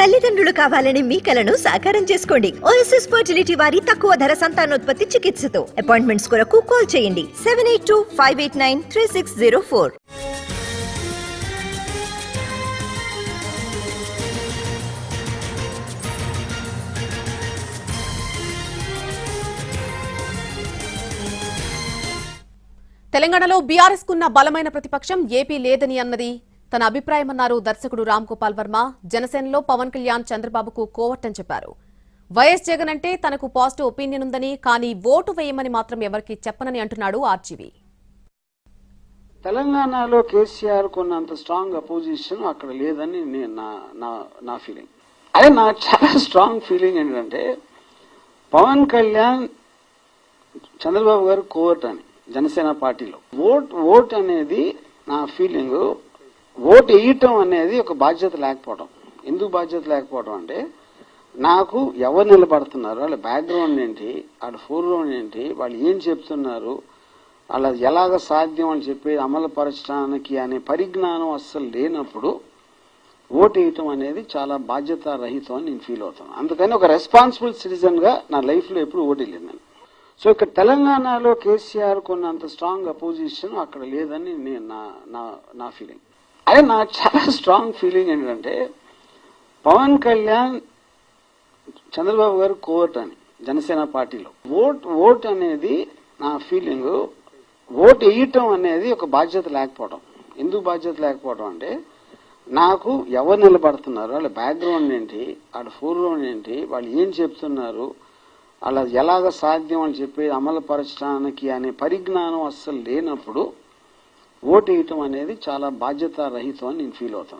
తల్లిదండ్రులు కావాలని మీ కలను సాకారం చేసుకోండి. ఓఎస్ఎస్ ఫర్టిలిటీ వారి తక్కువ ధర సంతానోత్పత్తి చికిత్సతో. అపాయింట్మెంట్స్ కొరకు కాల్ చేయండి. Seven eight two five eight nine three six zero four తెలంగాణలో బీఆర్ఎస్ కున్న బలమైన ప్రతిపక్షం ఏపీ లేదని అన్నది. తన అభిప్రాయమన్నారు దర్శకుడు రామ్ గోపాల్ వర్మ. జనసేనలో పవన్ కళ్యాణ్ చంద్రబాబుకు కోవట్టని చెప్పారు. వైఎస్ జగన్ అంటే తనకు పాజిటివ్ ఒపీనియన్ ఉందని కానీ ఓటు వేయమని మాత్రం ఎవరికీ చెప్పనని అంటున్నాడు ఆర్జీవీ. తెలంగాణలో కేసీఆర్ కొన్నంత స్ట్రాంగ్ అపోజిషన్ అక్కడ లేదని నేను నా నా నా ఫీలింగ్. అదే నా చాలా స్ట్రాంగ్ ఫీలింగ్ ఏంటంటే పవన్ కళ్యాణ్ చంద్రబాబు గారు కోర్ట్ అని జనసేన పార్టీలో. ఓట్ ఓట్ అనేది నా ఫీలింగ్. ఓటు వేయటం అనేది ఒక బాధ్యత లేకపోవడం. ఎందుకు బాధ్యత లేకపోవడం అంటే నాకు ఎవరు నిలబడుతున్నారు వాళ్ళ బ్యాక్గ్రౌండ్ ఏంటి వాళ్ళ ఫోర్గ్రౌండ్ ఏంటి వాళ్ళు ఏం చెప్తున్నారు వాళ్ళ ఎలాగ సాధ్యం అని చెప్పి అమలుపరచడానికి అనే పరిజ్ఞానం అస్సలు లేనప్పుడు ఓటు వేయటం అనేది చాలా బాధ్యత రహితం అని నేను ఫీల్ అవుతాను. అందుకని ఒక రెస్పాన్సిబుల్ సిటిజన్గా నా లైఫ్లో ఎప్పుడు ఓటు నేను. సో ఇక్కడ తెలంగాణలో కేసీఆర్ కొన్నంత స్ట్రాంగ్ అపోజిషన్ అక్కడ లేదని నేను నా నా నా ఫీలింగ్ అదే నాకు చాలా స్ట్రాంగ్ ఫీలింగ్ ఏంటంటే పవన్ కళ్యాణ్ చంద్రబాబు గారు కోర్ట్ అని జనసేన పార్టీలో. ఓట్ ఓట్ అనేది నా ఫీలింగ్ ఓట్ వేయటం అనేది ఒక బాధ్యత లేకపోవడం. ఎందుకు బాధ్యత లేకపోవడం అంటే నాకు ఎవరు నిలబడుతున్నారు వాళ్ళ బ్యాక్గ్రౌండ్ ఏంటి వాళ్ళ ఫోర్గ్రౌండ్ ఏంటి వాళ్ళు ఏం చెప్తున్నారు అలా ఎలాగ సాధ్యం అని చెప్పి అమలుపరచడానికి అనే పరిజ్ఞానం అస్సలు లేనప్పుడు ఓటు వేయటం అనేది చాలా బాధ్యత రహితం అని నేను ఫీల్ అవుతాను.